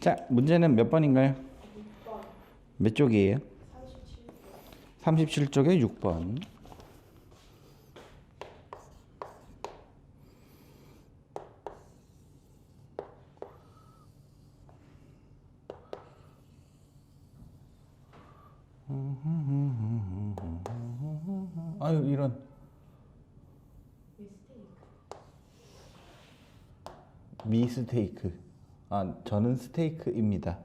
자, 문제는 몇 번인가요? 6번 몇 쪽이에요? 37. 37쪽에 6번. 아유 이런 미스테이크. 아 저는 스테이크입니다.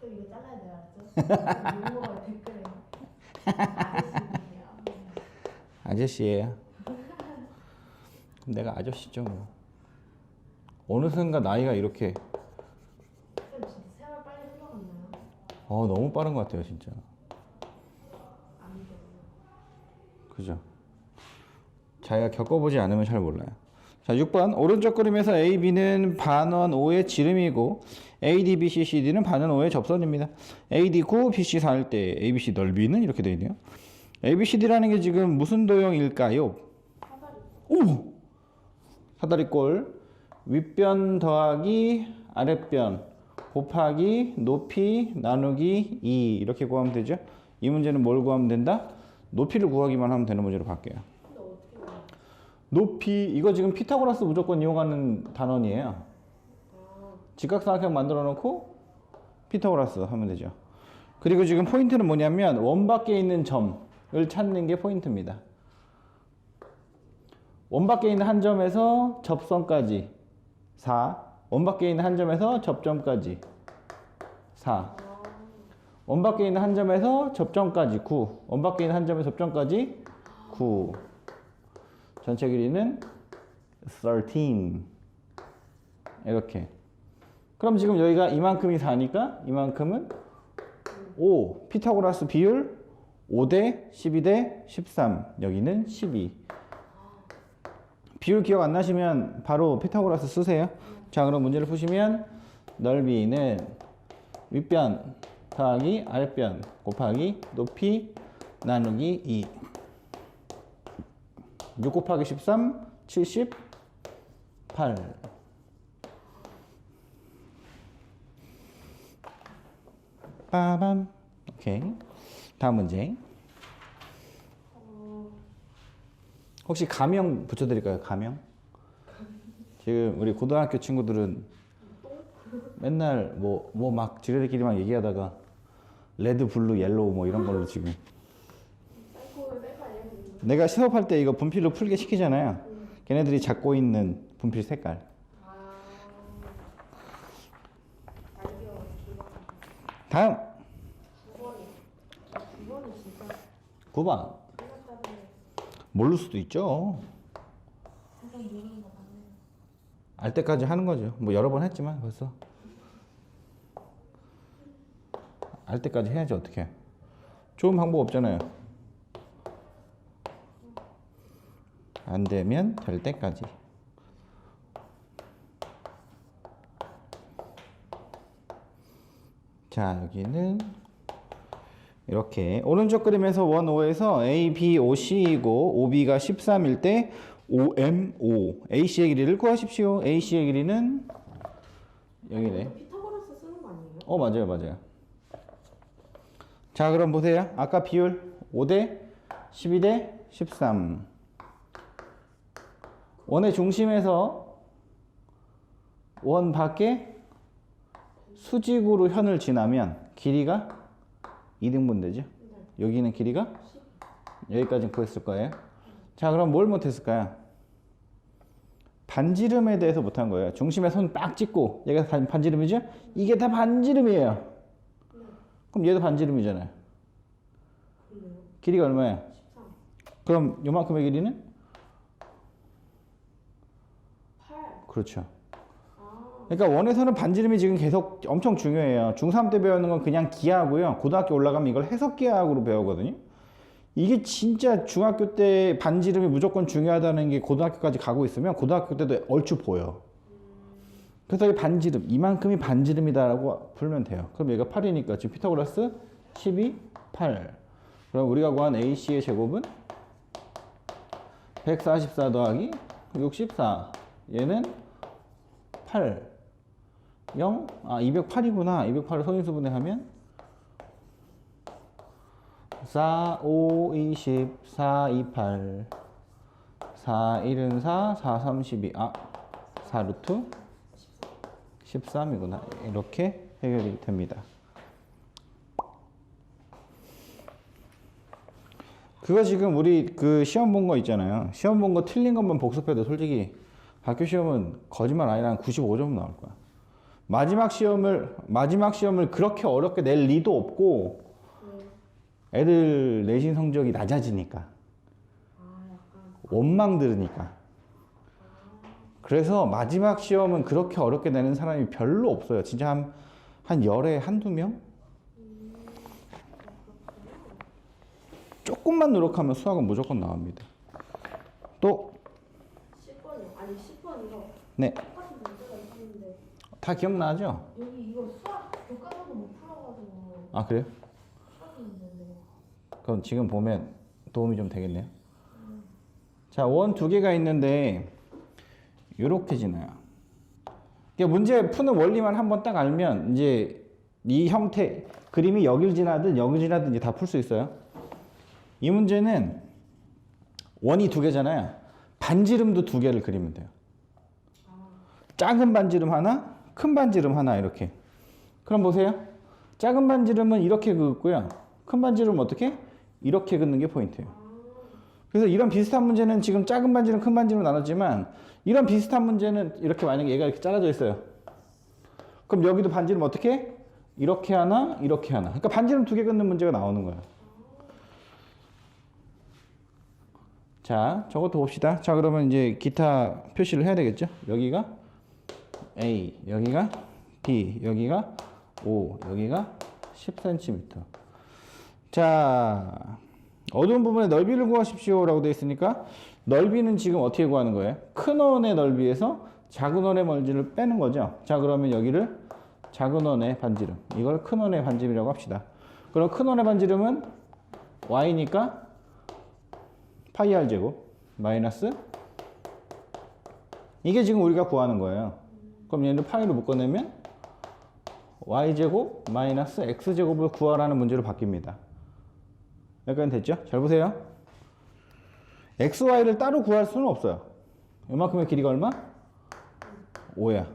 쌤 이거 잘라야 돼요, 알았죠? 용어가 댓글에. 아저씨예요. 아저씨예요. 그럼 내가 아저씨죠 뭐. 어느 순간 나이가 이렇게 쌤 진짜 세월 빨리 흘러갔나요? 어 너무 빠른 것 같아요 진짜. 안. 그죠? 자기가 겪어보지 않으면 잘 몰라요. 자, 6번. 오른쪽 그림에서 A, B는 반원 5의 지름이고 AD, BC, CD는 반원 5의 접선입니다. AD 9, BC 4일 때 ABC 넓이는 이렇게 되어 있네요. ABCD라는 게 지금 무슨 도형일까요? 오! 사다리꼴. 윗변 더하기 아랫변 곱하기 높이 나누기 2 이렇게 구하면 되죠? 이 문제는 뭘 구하면 된다? 높이를 구하기만 하면 되는 문제로 바뀌어요. 높이 이거 지금 피타고라스 무조건 이용하는 단원이에요. 아, 직각삼각형 만들어 놓고 피타고라스 하면 되죠. 그리고 지금 포인트는 뭐냐면 원 밖에 있는 점을 찾는 게 포인트입니다. 원 밖에 있는 한 점에서 접선까지 4. 원 밖에 있는 한 점에서 접점까지 4. 원 밖에 있는 한 점에서 접점까지 9. 원 밖에 있는 한 점에서 접점까지 9. 전체 길이는 13. 이렇게. 그럼 지금 여기가 이만큼이 4니까 이만큼은 5. 피타고라스 비율 5대 12대 13. 여기는 12. 비율 기억 안 나시면 바로 피타고라스 쓰세요. 자, 그럼 문제를 푸시면 넓이는 윗변 더하기 아랫변 곱하기 높이 나누기 2. 6 곱하기 13, 78. 빠밤. 오케이. 다음 문제. 어, 혹시 가명 붙여드릴까요? 가명? 지금 우리 고등학교 친구들은 맨날 뭐 뭐 막 지네들끼리만 얘기하다가 레드, 블루, 옐로우 뭐 이런 걸로 지금 사이코를 뺄거 아니에요? 내가 시험할 때 이거 분필로 풀게 시키잖아요. 걔네들이 잡고 있는 분필 색깔. 다음 9번이. 9번이 진짜 9번. 생각보다 모를 수도 있죠. 알 때까지 하는 거죠. 뭐 여러 번 했지만 벌써 알 때까지 해야지 어떻게? 좋은 방법 없잖아요. 안 되면 될 때까지. 자 여기는 이렇게 오른쪽 그림에서 원 5에서 A, B, O, C이고 OB가 13일 때 OM, O AC의 길이를 구하십시오. AC의 길이는 여기네. 피타고라스 쓰는 거 아니에요? 어 맞아요 맞아요. 자 그럼 보세요. 아까 비율 5대 12대 13. 원의 중심에서 원 밖에 수직으로 현을 지나면 길이가 2등분 되죠. 네. 여기는 길이가 여기까지 구했을 거예요. 자, 그럼 뭘 못했을까요? 반지름에 대해서 못한 거예요. 중심에 손딱 찍고 얘가 반- 반지름이죠? 이게 다 반지름이에요. 그럼 얘도 반지름이잖아요. 길이가 얼마예요? 13. 그럼 요만큼의 길이는? 8. 그렇죠. 아, 그러니까 원에서는 반지름이 지금 계속 엄청 중요해요. 중3 때 배우는 건 그냥 기하고요. 고등학교 올라가면 이걸 해석 기하학으로 배우거든요. 이게 진짜 중학교 때 반지름이 무조건 중요하다는 게 고등학교까지 가고 있으면 고등학교 때도 얼추 보여. 그래서 이 반지름, 이만큼이 반지름이다라고 풀면 돼요. 그럼 얘가 8이니까 지금 피타고라스 12, 8. 그럼 우리가 구한 AC의 제곱은 144 더하기 64. 얘는 8. 0? 아 208이구나. 208을 소인수분해 하면 4, 5, 20, 4, 28 4, 1은 4, 4, 32 아, 4 루트 13이구나. 이렇게 해결이 됩니다. 그거 지금 우리 그 시험 본 거 있잖아요. 시험 본 거 틀린 것만 복습해도 솔직히 학교 시험은 거짓말 아니라 한 95점 나올 거야 마지막 시험을 마지막 시험을 그렇게 어렵게 낼 리도 없고 네. 애들 내신 성적이 낮아지니까 원망 들으니까 그래서 마지막 시험은 그렇게 어렵게 내는 사람이 별로 없어요 진짜 한, 한 열에 한두 명? 조금만 노력하면 수학은 무조건 나옵니다 또 10번이요. 아니 10번이요. 네, 똑같은 문제가 있었는데 다 기억나죠? 여기 이거 수학 교과서도 못 풀어가지고 아 그래요? 수학이 있는데 그럼 지금 보면 도움이 좀 되겠네요. 자, 원 두 개가 있는데 이렇게 지나요. 이게 문제 푸는 원리만 한번 딱 알면 이제 이 형태 그림이 여길 지나든 여길 지나든 이제 다 풀 수 있어요. 이 문제는 원이 두 개잖아요. 반지름도 두 개를 그리면 돼요. 작은 반지름 하나, 큰 반지름 하나 이렇게. 그럼 보세요. 작은 반지름은 이렇게 긋고요. 큰 반지름은 어떻게? 이렇게 긋는 게 포인트예요. 그래서 이런 비슷한 문제는 지금 작은 반지름, 큰 반지름 나눴지만 이런 비슷한 문제는 이렇게 만약에 얘가 이렇게 잘라져 있어요. 그럼 여기도 반지름 어떻게? 이렇게 하나, 이렇게 하나. 그러니까 반지름 두 개 긋는 문제가 나오는 거예요. 자, 저것도 봅시다. 자, 그러면 이제 기타 표시를 해야 되겠죠? 여기가 A, 여기가 B, 여기가 O, 여기가 10cm. 자, 어두운 부분의 넓이를 구하십시오 라고 되어 있으니까 넓이는 지금 어떻게 구하는 거예요? 큰 원의 넓이에서 작은 원의 멀지를 빼는 거죠. 자, 그러면 여기를 작은 원의 반지름, 이걸 큰 원의 반지름이라고 합시다. 그럼 큰 원의 반지름은 y니까 파이 r 제곱 마이너스 이게 지금 우리가 구하는 거예요. 그럼 얘를 파이로 묶어내면 y제곱 마이너스 x제곱을 구하라는 문제로 바뀝니다. 여기까지 됐죠? 잘 보세요. x, y를 따로 구할 수는 없어요. 이만큼의 길이가 얼마? 5야.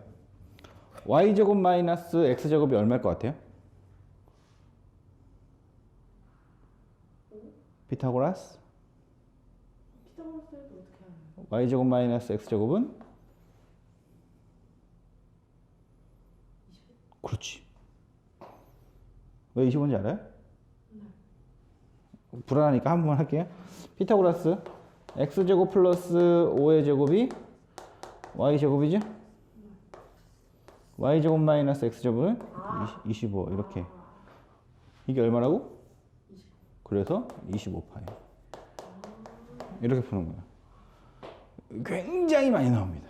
y제곱 마이너스 x제곱이 얼마일 것 같아요? 피타고라스? 하나요? y제곱 마이너스 x제곱은? 그렇지. 왜 25인지 알아요? 불안하니까 한 번만 할게요. 피타고라스 x제곱 플러스 5의 제곱이 y제곱이죠? y제곱 마이너스 x제곱은 25 이렇게. 이게 얼마라고? 그래서 25파이. 이렇게 푸는 거야. 굉장히 많이 나옵니다.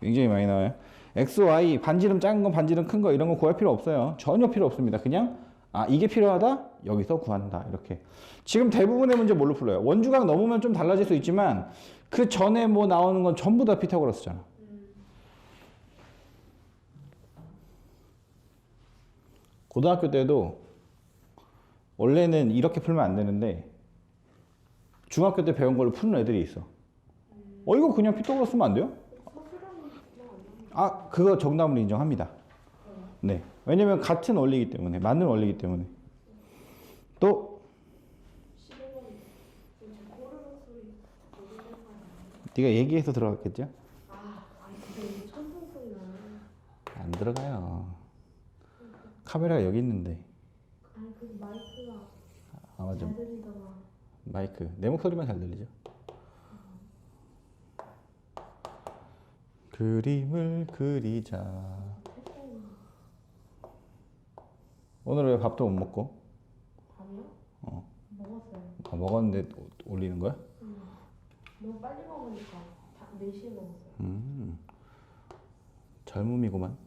굉장히 많이 나와요. X, y 반지름 작은 거, 반지름 큰 거 이런 거 구할 필요 없어요. 전혀 필요 없습니다. 그냥 아 이게 필요하다 여기서 구한다 이렇게. 지금 대부분의 문제 뭘로 풀어요? 원주각 넘으면 좀 달라질 수 있지만 그 전에 뭐 나오는 건 전부 다 피타고라스잖아. 고등학교 때도 원래는 이렇게 풀면 안 되는데 중학교 때 배운 걸로 푸는 애들이 있어. 어 이거 그냥 피타고라스 쓰면 안 돼요? 아 그거 정답으로 인정합니다. 네. 왜냐면 같은 원리이기 때문에 맞는 원리이기 때문에 또 11번 지금 제 꼬르륵 소리 모르는 거 네가 얘기해서 들어갔겠죠? 안 들어가요. 카메라가 여기 있는데 그아 맞아. 마이크 내 목소리만 잘 들리죠? 그림을 그리자. 오늘 왜 밥도 못 먹고? 밤이요? 어. 먹었어요. 아, 먹었는데 올리는 거야? 음. 너무 빨리 먹으니까 다 4시에 먹었어요. 음. 젊음이구만.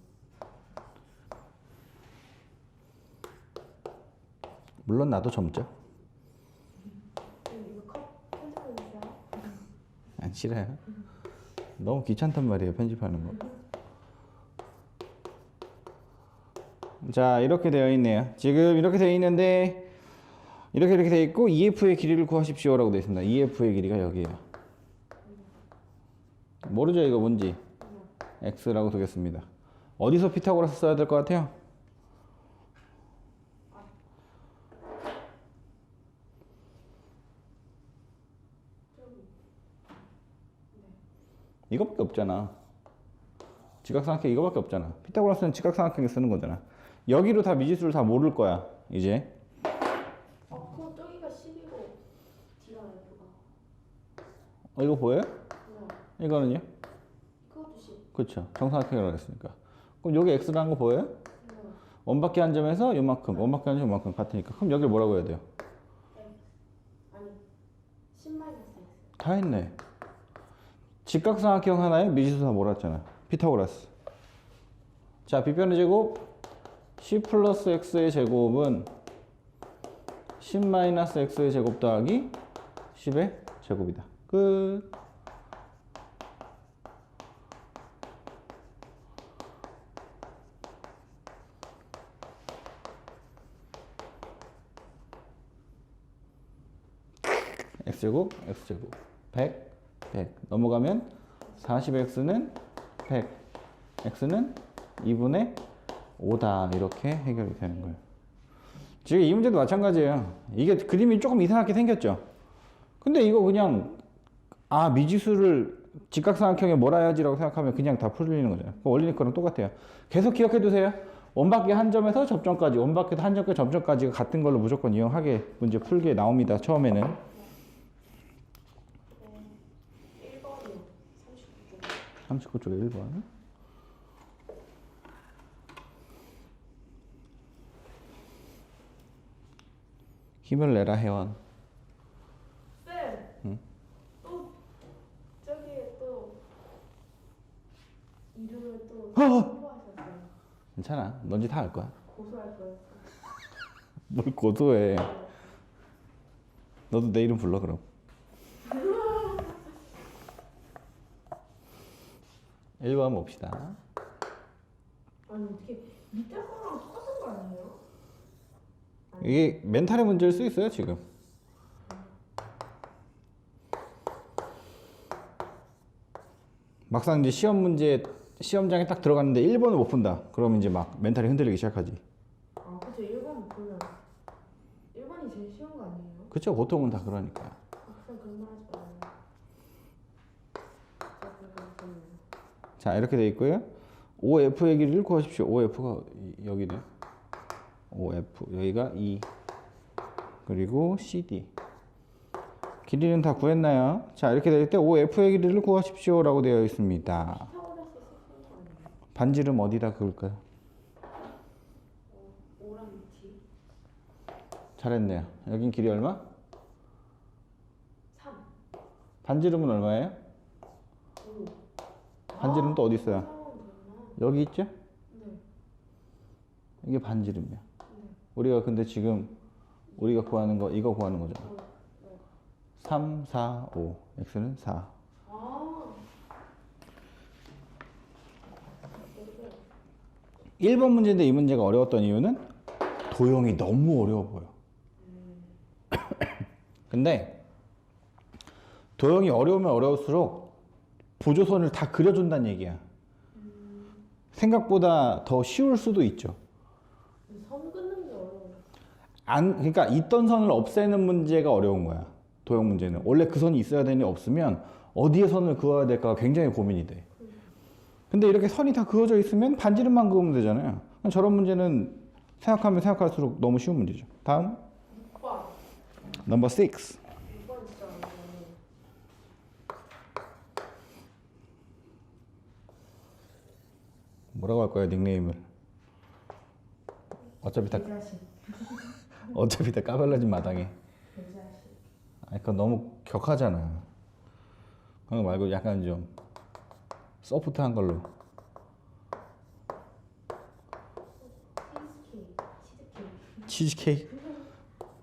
물론 나도 젊죠. 이거 컵 편집해 주세요. 안 싫어요. 너무 귀찮단 말이에요 편집하는 거. 자 이렇게 되어 있네요. 지금 이렇게 되어 있는데 이렇게 이렇게 되어 있고 EF의 길이를 구하십시오 라고 되어 있습니다. EF의 길이가 여기에요. 모르죠 이거 뭔지 x라고 두겠습니다. 어디서 피타고라스 써야 될 것 같아요? 이거밖에 없잖아. 지각삼각형 이거밖에 없잖아. 피타고라스는 지각삼각형에 쓰는 거잖아. 여기로 다 미지수를 다 모를 거야. 이제 어, 그럼 저기가 10이고 D가 F가. 어, 이거 보여요? 네. 이거는요? 그것도 10. 그렇죠. 정사각형이라고 했으니까. 그럼 여기 x라는 거 보여요? 네. 원바퀴 한 점에서 요만큼, 원바퀴 한점 요만큼 같으니까. 그럼 여기를 뭐라고 해야 돼요? 아니 10 마이너스 X. 다 했네. 직각삼각형 하나에 미지수 다 몰았잖아. 피타고라스. 자, 빗변의 제곱 c 플러스 x의 제곱은 10 마이너스 x의 제곱 더하기 10의 제곱이다. 끝. x제곱, x제곱. 100, 100. 넘어가면 40x는 100. x는 2분의 5다. 이렇게 해결이 되는 거예요. 지금 이 문제도 마찬가지예요. 이게 그림이 조금 이상하게 생겼죠? 근데 이거 그냥, 아, 미지수를 직각삼각형에 몰아야지 라고 생각하면 그냥 다 풀리는 거잖아요. 그 원리는 거랑 똑같아요. 계속 기억해 두세요. 원바퀴 한 점에서 접점까지, 원바퀴 한 점까지 접점까지가 같은 걸로 무조건 이용하게 문제 풀게 나옵니다. 처음에는. 네. 1번이요. 39쪽. 39쪽에 1번. 힘을 내라 회원. 쌤. 응? 또 저기에 또 이름을 또 어! 홍보하셨어요. 괜찮아. 넌지 다 알 거야. 고소할 거예요. 뭘 고소해. 너도 내 이름 불러 그럼. 1번 봅시다. 아니 어떻게 밑에 거랑 똑같은 거 아니에요? 이게 멘탈의 문제일 수 있어요, 지금. 막상 이제 시험 문제 시험장에 딱 들어갔는데 1번을 못 푼다. 그러면 이제 막 멘탈이 흔들리기 시작하지. 아 그죠 1번 보면 1번이 제일 쉬운 거 아니에요? 그쵸? 보통은 다 그러니까. 막상 그런 말 하지 말아요. 저 그거 있었네요. 자, 이렇게 돼 있고요. OF의 길이를 구하십시오. OF가 여기네. OF 여기가 2 그리고 CD 길이는 다 구했나요? 자, 이렇게 될 때 OF의 길이를 구하십시오 라고 되어 있습니다. 반지름 어디다 그을까요? 잘했네요. 여긴 길이 얼마? 3 반지름은 얼마예요? 5 반지름 또 어디 있어요? 여기 있죠? 네. 이게 반지름이야. 네. 우리가 근데 지금 우리가 구하는 거 이거 구하는 거잖아. 어, 네. 3, 4, 5. x는 4. 아 1번 문제인데 이 문제가 어려웠던 이유는 도형이 너무 어려워 보여. 근데 도형이 어려우면 어려울수록 보조선을 다 그려준다는 얘기야. 생각보다 더 쉬울 수도 있죠. 선 긋는 게 어려워요. 안, 그러니까 있던 선을 없애는 문제가 어려운 거야. 도형 문제는. 원래 그 선이 있어야 되니 없으면 어디에 선을 그어야 될까 굉장히 고민이 돼. 근데 이렇게 선이 다 그어져 있으면 반지름만 그으면 되잖아요. 저런 문제는 생각하면 생각할수록 너무 쉬운 문제죠. 다음, 6번 넘버 6. 6번 진짜 어려워요. 뭐라고 할 거야, 닉네임을? 어차피 다, 어차피 다 까발려진 마당에. 아니, 그건 너무 격하잖아. 그런 거 말고 약간 좀 소프트한 걸로. 치즈케이크?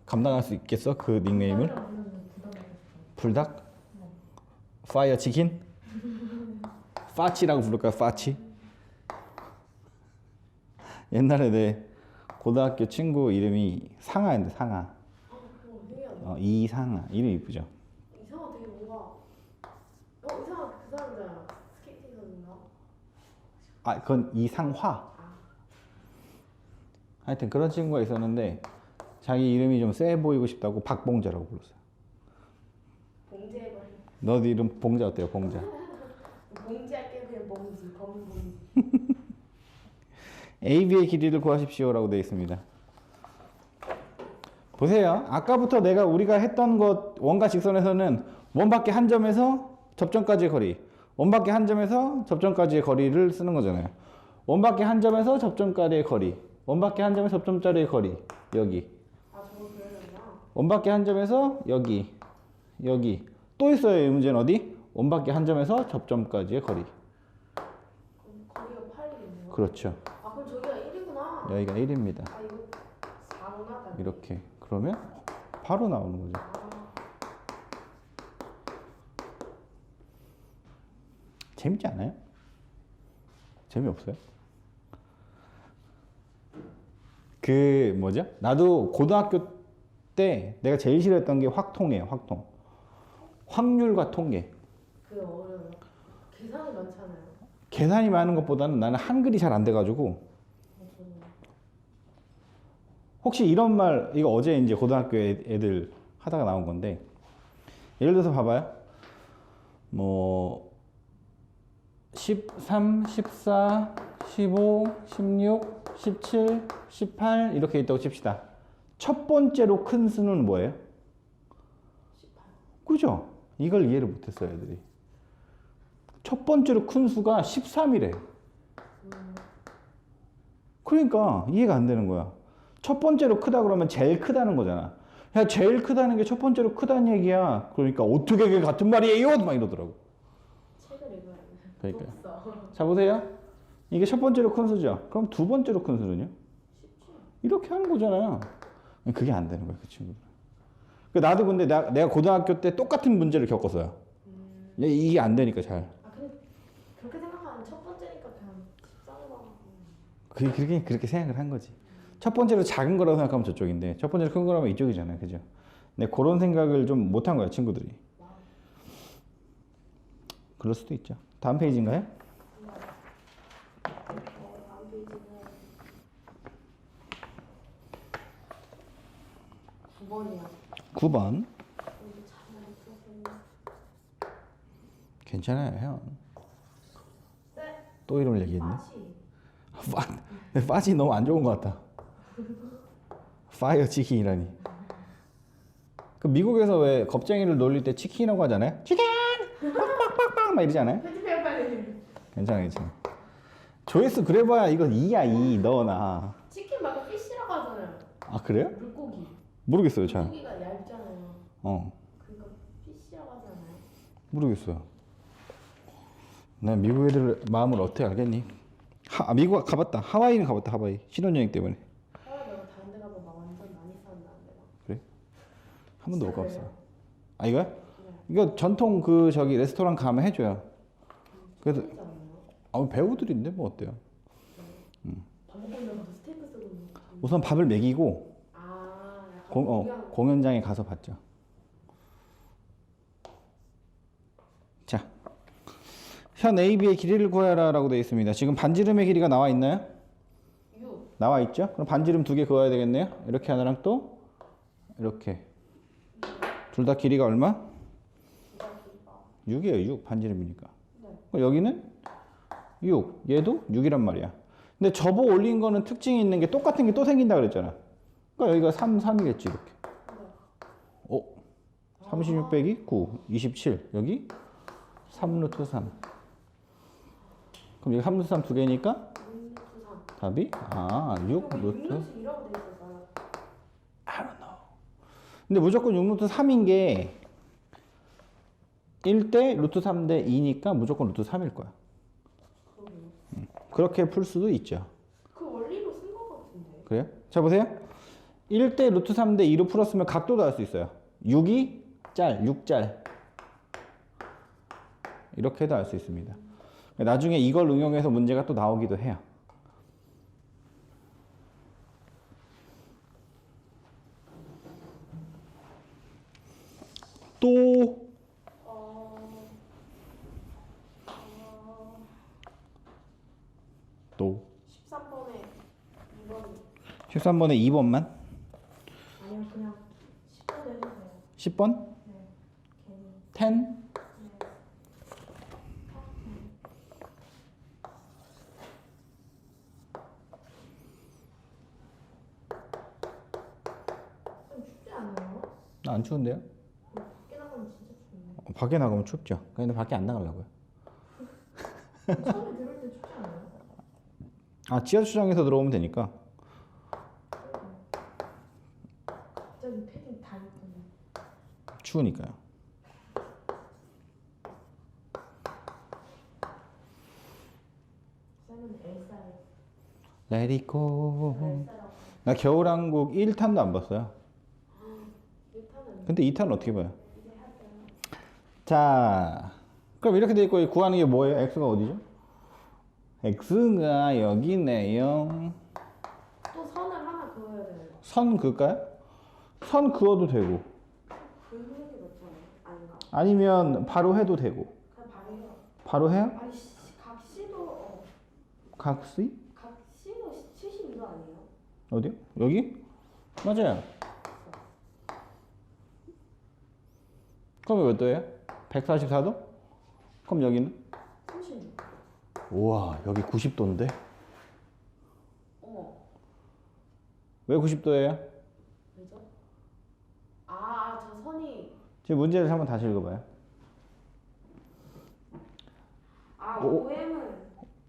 감당할 수 있겠어? 그 닉네임을? 불닭? 파이어 치킨? 파치라고 부를까요? 파치? 옛날에 내 고등학교 친구 이름이 상아인데 상아. 어, 신기하다. 어, 이상아. 이름 이쁘죠? 이상한 되게 뭔가 어 이상한 그 사람이잖아. 스케이팅 선수인가? 아, 그건 이상화. 아 하여튼 그런 친구가 있었는데 자기 이름이 좀 세 보이고 싶다고 박봉자라고 불렀어요. 봉제해버려. 너 이름 봉자 어때요? 봉자. 봉지할게요 그냥 봉지 검은 봉지. AB의 길이를 구하십시오 라고 되어 있습니다. 보세요. 아까부터 내가 우리가 했던 것 원과 직선에서는 원 밖에 한 점에서 접점까지의 거리, 원 밖에 한 점에서 접점까지의 거리를 쓰는 거잖아요. 원 밖에 한 점에서 접점까지의 거리, 원 밖에 한 점에서 접점짜리의 거리 여기, 아 그러려나? 원밖에 한 점에서 여기, 여기 또 있어요. 이 문제는 어디? 원 밖에 한 점에서 접점까지의 거리. 그럼 거기가 8이겠네요. 그렇죠. 아 그럼 저기가 1이구나. 여기가 1입니다. 아 이거 4구나. 이렇게 그러면 바로 나오는 거죠. 아 재밌지 않아요? 재미없어요? 그 뭐죠? 나도 고등학교 때 내가 제일 싫어했던 게 확통이에요. 확통. 확률과 통계. 그 어려워요. 계산이 많잖아요. 계산이 많은 것보다는 나는 한글이 잘 안 돼가지고 혹시 이런 말 이거 어제 이제 고등학교 애- 애들 하다가 나온 건데 예를 들어서 봐봐요. 뭐 13, 14, 15, 16, 17, 18 이렇게 있다고 칩시다. 첫 번째로 큰 수는 뭐예요? 18. 그죠? 이걸 이해를 못했어요, 애들이. 첫 번째로 큰 수가 13이래. 음, 그러니까 이해가 안 되는 거야. 첫 번째로 크다 그러면 제일 크다는 거잖아. 야, 제일 크다는 게 첫 번째로 크다는 얘기야. 그러니까 어떻게 그게 같은 말이에요? 막 이러더라고. 책을 읽어야. 독서. 자, 보세요. 이게 첫 번째로 큰 수죠. 그럼 두 번째로 큰 수는요? 이렇게 하는 거잖아요. 그게 안 되는 거야, 그 친구들. 그 나도 근데 나, 내가 고등학교 때 똑같은 문제를 겪었어요. 음, 야, 이게 안 되니까 잘. 아 근데 그렇게 생각하면 첫 번째니까 그냥 13으로 하고. 그, 그렇게, 그렇게 생각을 한 거지. 첫 번째로 작은 거라고 생각하면 저쪽인데, 첫 번째로 큰 거라면 이쪽이잖아요. 그죠? 근데 그런 생각을 좀 못한 거야, 친구들이. 와. 그럴 수도 있죠. 다음 페이지인가요? 어, 다음 페이지는 9번이야. 9번. 이거 참 많이 풀었었네. 괜찮아요, 형. 네. 또 이름을 얘기했네. 파지 너무 안 좋은 것 같다. 파이어 치킨이라니. 그 미국에서 왜 겁쟁이를 놀릴 때 치킨이라고 하잖아요. 치킨! 빡빡빡빡 막 이러지 않아요? 편집해요 빨리. 괜찮아, 괜찮아. 조회수 그래봐야 이거 2야, 2. 너나. 치킨 말고 피쉬라고 하잖아요. 아, 그래요? 물고기. 모르겠어요, 잘. 물고기가 얇잖아요. 어, 그러니까 피쉬라고 하잖아요. 모르겠어요. 난 미국 애들 마음을 어떻게 알겠니? 하, 아, 미국 가봤다. 하와이는 가봤다, 하와이. 신혼여행 때문에. 하와이 내가 다른 데 가면 막 완전 많이 싸운다는데 막. 그래? 한 번도 못 진짜 가봤어. 그래요? 아, 이거야? 네. 이거 전통 그 저기 레스토랑 가면 해줘요. 그래서? 아 배우들인데 뭐 어때요? 거. 우선 밥을 먹이고 공, 어, 공연. 공연장에 가서 봤죠. 자, 현 AB의 길이를 구하라라고 되어 있습니다. 지금 반지름의 길이가 나와 있나요? 6. 나와 있죠? 그럼 반지름 두 개 그어야 되겠네요. 이렇게 하나랑 또 이렇게 둘 다 길이가 얼마? 기다리가. 6이에요. 6 반지름이니까. 네. 그럼 여기는 6. 얘도 6이란 말이야. 근데 접어 올린 거는 특징이 있는 게 똑같은 게 또 생긴다 그랬잖아. 그러니까 여기가 3, 3이겠지 이렇게. 네. 어? 36 빼기 9, 27. 여기 3 루트 3. 그럼 여기 3 루트 3 두 개니까 6, 3. 답이 아, 6 루트 6루트 2라고 돼 있었어요. I don't know. 근데 무조건 6 루트 3인 게 1대 루트 3 대 2니까 무조건 루트 3일 거야. 그렇게 풀 수도 있죠. 그 원리로 쓴거 같은데. 그래요? 자 보세요. 1대 루트 3 대 2로 풀었으면 각도도 알 수 있어요. 6이 짤, 6짤. 이렇게도 알 수 있습니다. 나중에 이걸 응용해서 문제가 또 나오기도 해요. 또 또 13번에 2번 13번에 2번만? 아니요 그냥 10번 해주세요. 10번? 네 괜히. 10 네. 좀 춥지 않아요? 나 안 추운데요? 밖에 나가면 진짜 춥네 어, 밖에 나가면 춥죠. 근데 밖에 안 나가려고요. 처음에 들을 때 춥지 않아요? 아 지하 주차장에서 들어오면 되니까. 갑자기 패딩 다 입더니 추우니까요. 쌤은 엘사예요. 엘사라고 나 겨울왕국 1탄도 안 봤어요. 1탄은 근데 2탄은 어떻게 봐요? 자, 그럼 이렇게 돼 있고 구하는 게 뭐예요? x가 어디죠? x가 여기네요. 또 선을 하나 그어야 돼요 선 그을까요? 선 그어도 되고 그? 아닌가? 아니면 바로 해도 되고 그냥 바로 해요 바로 해요? 아니 씨, 각시도 어, 각시? 각시도 72도 아니에요? 어디요? 여기? 맞아요. 그럼 몇 도예요? 144도? 그럼 여기는? 36 우와, 여기 90도인데? 어머 왜 90도예요? 왜죠? 아 저 선이 지금 문제를 한번 다시 읽어봐요. 아 오. OM은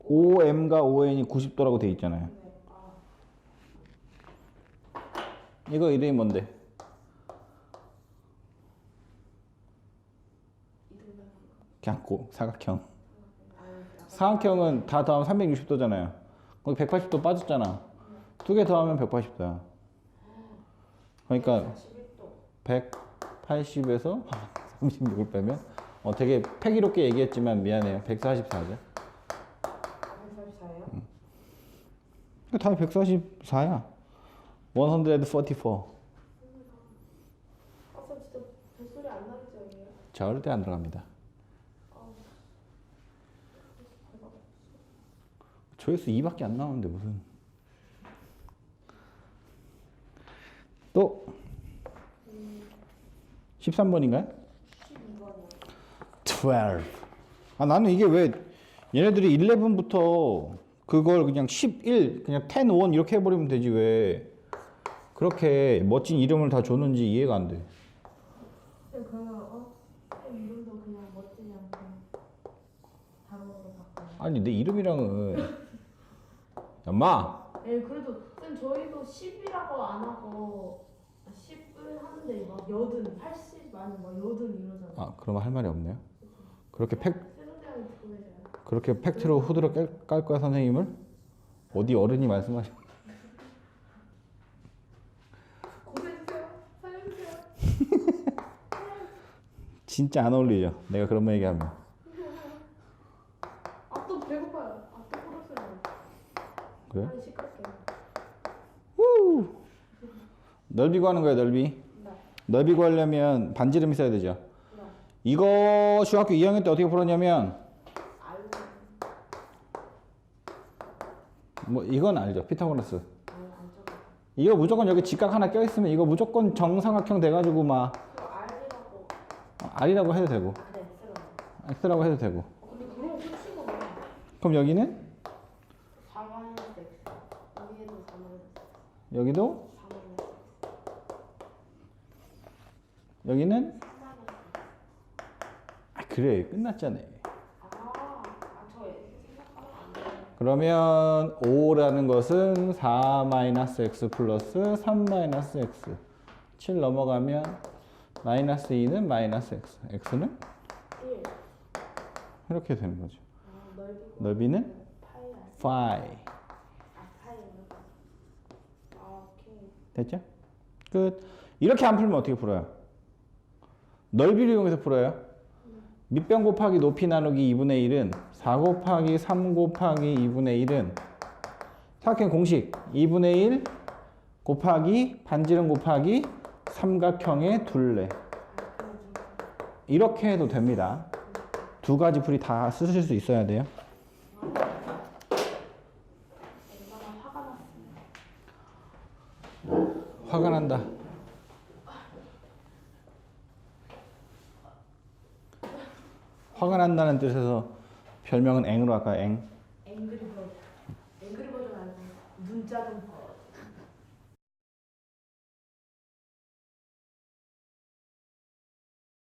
OM과 ON이 90도라고 돼 있잖아요. 네. 아, 이거 이름이 뭔데? 이등분 그냥 고, 사각형. 사각형은 다 더하면 360도잖아요. 거기 180도 빠졌잖아. 두 개 더하면 180도야. 그러니까 41도 180에서 36을 빼면 어 되게 패기롭게 얘기했지만 미안해요. 144죠. 144예요? 그 답이 144야. 144. 아까 진짜 뱃소리 안 나겠죠? 절대 안 들어갑니다. 조회수 2밖에 안 나오는데 무슨 또 13번인가요? 12번이요 12. 아 나는 이게 왜 얘네들이 11부터 그걸 그냥 11 그냥 10, 1 이렇게 해버리면 되지 왜 그렇게 멋진 이름을 다 줬는지 이해가 안 돼. 어? 아니 내 이름이랑은 엄마 예 그래도 쌤 저희도 10이라고 안 하고 10을 하는데 막 여든 80 아니 막 여든 이러잖아요 아 그러면 할 말이 없네요. 그렇게 팩 세종대왕이 듣고 계셔요 그렇게 팩트로 후드러 깔, 깔 거야 선생님을 어디 어른이 말씀하셔. 살려주세요 진짜 안 어울리죠. 내가 그런 말 얘기하면. 아 또 배고파요 아또 풀었어요 그래? 시킬게요 넓이 구하는 거야 넓이. 네 넓이 구하려면 반지름 있어야 되죠. 네. 이거 중학교 2학년 때 어떻게 풀었냐면 뭐 이건 알죠. 피타고라스. 이거 무조건 여기 직각 하나 껴있으면 이거 무조건 정삼각형 돼가지고 막그 R이라고 해도 되고 아네 들어요 X라고 해도 되고 어, 그럼 여기는 4 마이너스 X 여기에도 4 마이너스 여기도? 4 마이너스 여기는? 3 마이너스 아 그래. 끝났잖아. 아아저 생각하면 안 돼요 그러면 5라는 것은 4-x 플러스 3-x 7 넘어가면 마이너스 2는 마이너스 x. X는? 1 이렇게 되는 거죠. 아, 넓이는 파이 알 5 아, 파이 아, 오케이. 됐죠? 끝 이렇게 안 풀면 어떻게 풀어요? 넓이를 이용해서 풀어요 밑변 곱하기 높이 나누기 2분의 1은 4 곱하기 3 곱하기 2분의 1은 사각형 공식 2분의 1 곱하기 반지름 곱하기 삼각형의 둘레 이렇게 해도 됩니다. 두 가지 풀이 다 쓰실 수 있어야 돼요. 얼마나 화가 났습니다. 화가 난다. 화가 난다는 뜻에서 별명은 앵으로 할까요? 앵. 앵그리 버전. 앵그리 버전 아니고 눈 작은 버.